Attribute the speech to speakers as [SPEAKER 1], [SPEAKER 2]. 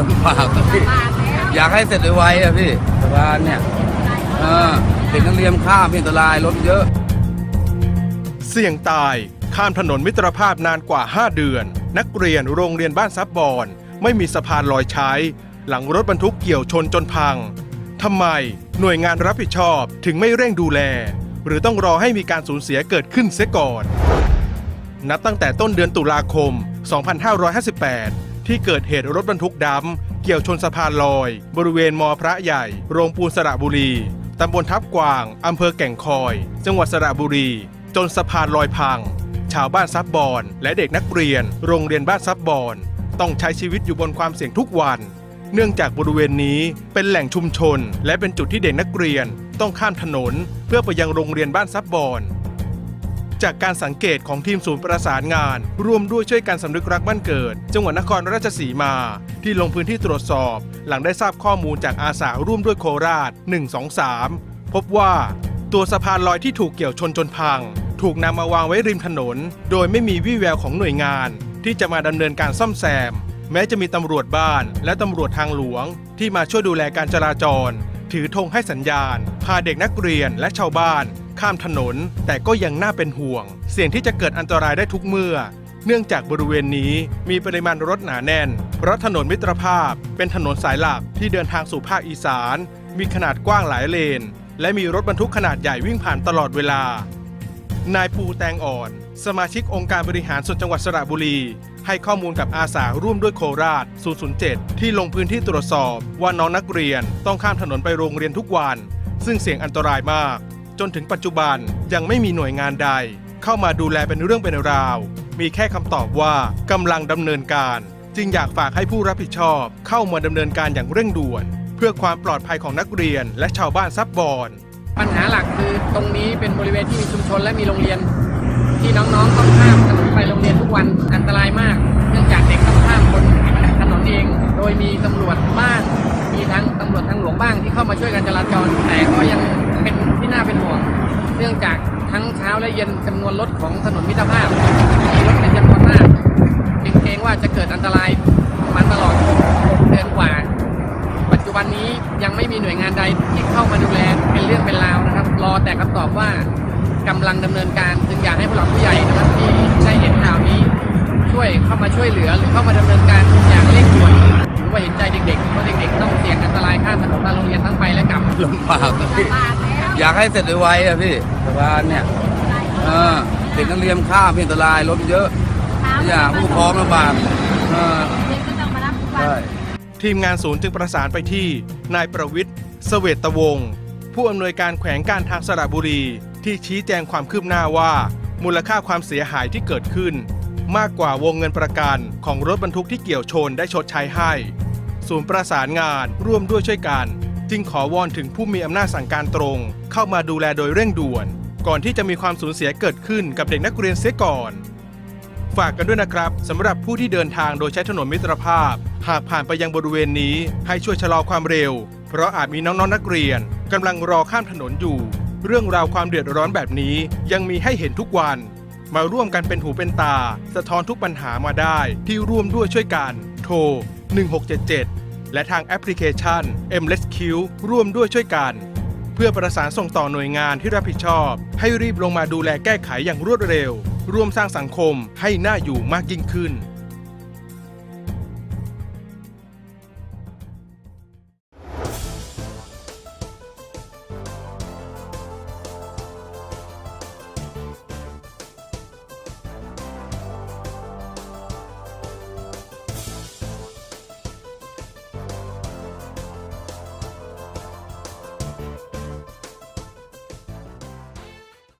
[SPEAKER 1] ลำบากอะพี่อยากให้เสร็จไวๆอะพี่สะพานเนี่ยเออเด็กนักเรียนข้ามอันตรายรถเยอะ
[SPEAKER 2] เสี่ยงตาย ข้ามถนนมิตรภาพนานกว่า 5 เดือน นักเรียนโรงเรียนบ้านซับบอน ไม่มีสะพานลอยใช้ หลังรถบรรทุกเกี่ยวชนจนพังทำไมหน่วยงานรับผิดชอบถึงไม่เร่งดูแล หรือต้องรอให้มีการสูญเสียเกิดขึ้นเสียก่อน นับตั้งแต่ต้นเดือนตุลาคม 2558 ที่เกิดเหตุรถบรรทุกดำเกี่ยวชนสะพานลอย บริเวณมพระใหญ่ โรงปูนสระบุรี ตำบลทับกวาง อำเภอแก่งคอย จังหวัดสระบุรี จนสะพานลอยพัง ชาวบ้านซับบอน และเด็กนักเรียน โรงเรียนบ้านซับบอน ต้องใช้ชีวิตอยู่บนความเสี่ยงทุกวัน เนื่องจากบริเวณนี้เป็นแหล่งชุมชน และเป็นจุดที่เด็กนักเรียน ต้องข้ามถนน เพื่อไปยังโรงเรียนบ้านซับบอน จากการสังเกตของทีมศูนย์ประสานงาน ร่วมด้วยช่วยกันสำนึกรักบ้านเกิด จังหวัดนครราชสีมา ที่ลงพื้นที่ตรวจสอบ หลังได้ทราบข้อมูลจากอาสาร่วมด้วยโคราช 123 พบว่าตัวสะพานลอยที่ถูกเกี่ยวชนจนพัง ถูกนำมาวางไว้ริมถนน โดยไม่มีวี่แววของหน่วยงาน ที่จะมาดำเนินการซ่อมแซม แม้จะมีตำรวจบ้านและตำรวจทางหลวง ที่มาช่วยดูแลการจราจร ถือธงให้สัญญาณ พาเด็กนักเรียนและชาวบ้าน ข้ามถนน แต่ก็ยังน่าเป็นห่วง เสี่ยงที่จะเกิดอันตรายได้ทุกเมื่อ เนื่องจากบริเวณนี้มีปริมาณรถหนาแน่น เพราะถนนมิตรภาพเป็นถนนสายหลักที่เดินทางสู่ภาคอีสาน มีขนาดกว้างหลายเลน และมีรถบรรทุกขนาดใหญ่วิ่งผ่านตลอดเวลา นายปูแตงอ่อน สมาชิกองค์การบริหารส่วนจังหวัดสระบุรี ให้ข้อมูลกับอาสาร่วมด้วยโคราช 007 ที่ลงพื้นที่ตรวจสอบว่าน้องนักเรียนต้องข้ามถนนไปโรงเรียนทุกวัน ซึ่งเสี่ยงอันตรายมาก จนถึงปัจจุบันยังไม่มีหน่วยงานใด เข้ามาดูแลเป็นเรื่องเป็นราว มีแค่คำตอบว่ากำลังดำเนินการ จึงอยากฝากให้ผู้รับผิดชอบ เข้ามาดำเนินการอย่างเร่งด่วน เพื่อความปลอดภัยของนักเรียนและชาวบ้านซับบอน
[SPEAKER 3] ปัญหาหลักคือตรงนี้เป็นบริเวณที่มีชุมชนและมีโรงเรียน ที่น้องๆต้องข้ามถนนไปโรงเรียนทุกวันอันตรายมาก เนื่องจากเด็กต้องข้ามบนถนนเอง โดยมีตำรวจบ้างมีทั้งตำรวจทางหลวงบ้างที่เข้ามาช่วยกันจราจรแต่ก็ยัง ที่น่าเป็นห่วง เนื่องจากทั้งเช้าและเย็นจำนวนรถของถนนมิตรภาพมีรถเป็นจำนวนมากเกรงว่าจะเกิดอันตรายมาตลอด6เดือนกว่า ปัจจุบันนี้ยังไม่มีหน่วยงานใดที่เข้ามาดูแลเป็นเรื่องเป็นราวนะครับ รอแต่คำตอบว่ากำลังดำเนินการจึงอยากให้ผู้หลักผู้ใหญ่นะครับที่ได้เห็นข่าวนี้ ช่วยเข้ามาช่วยเหลือหรือเข้ามาดำเนินการอย่าง
[SPEAKER 1] ให้เสร็จไวๆอะพี่สะพานเนี่ยเออเด็กนักเรียนข้ามอันตรายรถเยอะเนี่ยผู้ปกครองลำบากเออ
[SPEAKER 4] เด็กก็ต้องมารับทุกวัน
[SPEAKER 1] ใช่
[SPEAKER 2] ทีมงานศูนย์จึงประสานไปที่นายประวิทย์เสเวตวงศ์ผู้อำนวยการแขวงการทางสระบุรี ที่ชี้แจงความคืบหน้าว่า มูลค่าความเสียหายที่เกิดขึ้น มากกว่าวงเงินประกันของรถบรรทุกที่เกี่ยวชนได้ชดใช้ให้ ศูนย์ประสานงานร่วมด้วยช่วยกัน จึงขอวอนถึงผู้มีอำนาจสั่งการตรง เข้ามาดูแลโดยเร่งด่วน ก่อนที่จะมีความสูญเสียเกิดขึ้นกับเด็กนักเรียนเสียก่อน ฝากกันด้วยนะครับสำหรับผู้ที่เดินทางโดยใช้ถนนมิตรภาพ หากผ่านไปยังบริเวณนี้ให้ช่วยชะลอความเร็ว เพราะอาจมีน้องๆนักเรียนกำลังรอข้ามถนนอยู่ เรื่องราวความเดือดร้อนแบบนี้ยังมีให้เห็นทุกวัน มาร่วมกันเป็นหูเป็นตา สะท้อนทุกปัญหามาได้ที่ร่วมด้วยช่วยกัน โทร1677 และทางแอปพลิเคชัน m l e s Q ร่วมด้วยช่วยกัน เพื่อประสานส่งต่อหน่วยงานที่รับผิดชอบ ให้รีบลงมาดูแลแก้ไขอย่างรวดเร็ว ร่วมสร้างสังคมให้น่าอยู่มากยิ่งขึ้น